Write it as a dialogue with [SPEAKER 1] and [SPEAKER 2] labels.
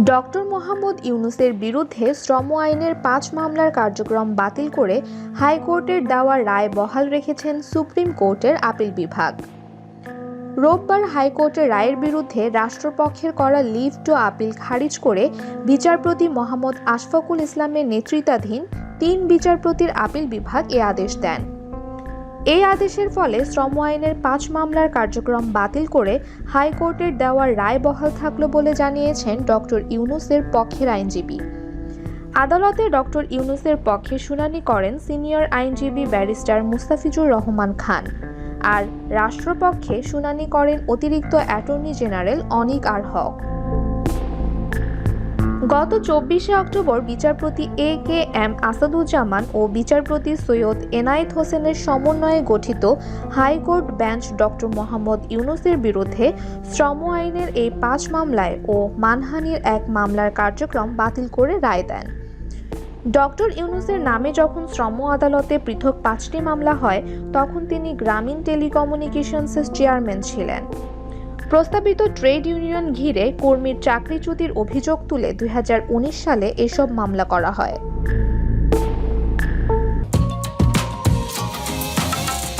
[SPEAKER 1] Doctor Mohammad ইউনুসের বিরুদ্ধে শ্রম আইনের পাঁচ মামলার কার্যক্রম বাতিল করে হাইকোর্টের দেওয়া রায় বহাল রেখেছেন সুপ্রিম কোর্টের আপিল বিভাগ। রোববার হাইকোর্টের রায়ের বিরুদ্ধে রাষ্ট্রপক্ষের করা লিভ টু আপিল খারিজ করে বিচারপতি মোহাম্মদ আশফাকুল ইসলামের নেতৃত্বাধীন তিন বিচারপতির আপিল বিভাগ এ আদেশ দেন। এই আদেশের ফলে শ্রম আইনের পাঁচ মামলার কার্যক্রম বাতিল করে হাইকোর্টের দেওয়ার রায় বহাল থাকল বলে জানিয়েছেন ডক্টর ইউনুসের পক্ষের আইনজীবী। আদালতে ডক্টর ইউনুসের পক্ষে শুনানি করেন সিনিয়র আইনজীবী ব্যারিস্টার মুস্তাফিজুর রহমান খান। আর রাষ্ট্রপক্ষে শুনানি করেন অতিরিক্ত attorney general Anik R Haque. গত চব্বিশে অক্টোবর বিচারপতি এ কে এম আসাদুজ্জামান ও বিচারপতি সৈয়দ এনায়েত হোসেনের সমন্বয়ে গঠিত হাইকোর্ট বেঞ্চ ডক্টর মোহাম্মদ ইউনুসের বিরুদ্ধে শ্রম আইনের এই পাঁচ মামলায় ও মানহানির এক মামলার কার্যক্রম বাতিল করে রায় দেন। ডক্টর ইউনুসের নামে যখন শ্রম আদালতে পৃথক পাঁচটি মামলা হয়, তখন তিনি গ্রামীণ টেলিকমিউনিকেশনসের চেয়ারম্যান ছিলেন। প্রস্তাবিত ট্রেড ইউনিয়ন ঘিরে কর্মীর চাকরিচ্যুতির অভিযোগ তুলে দু হাজার উনিশ সালে এসব মামলা করা হয়।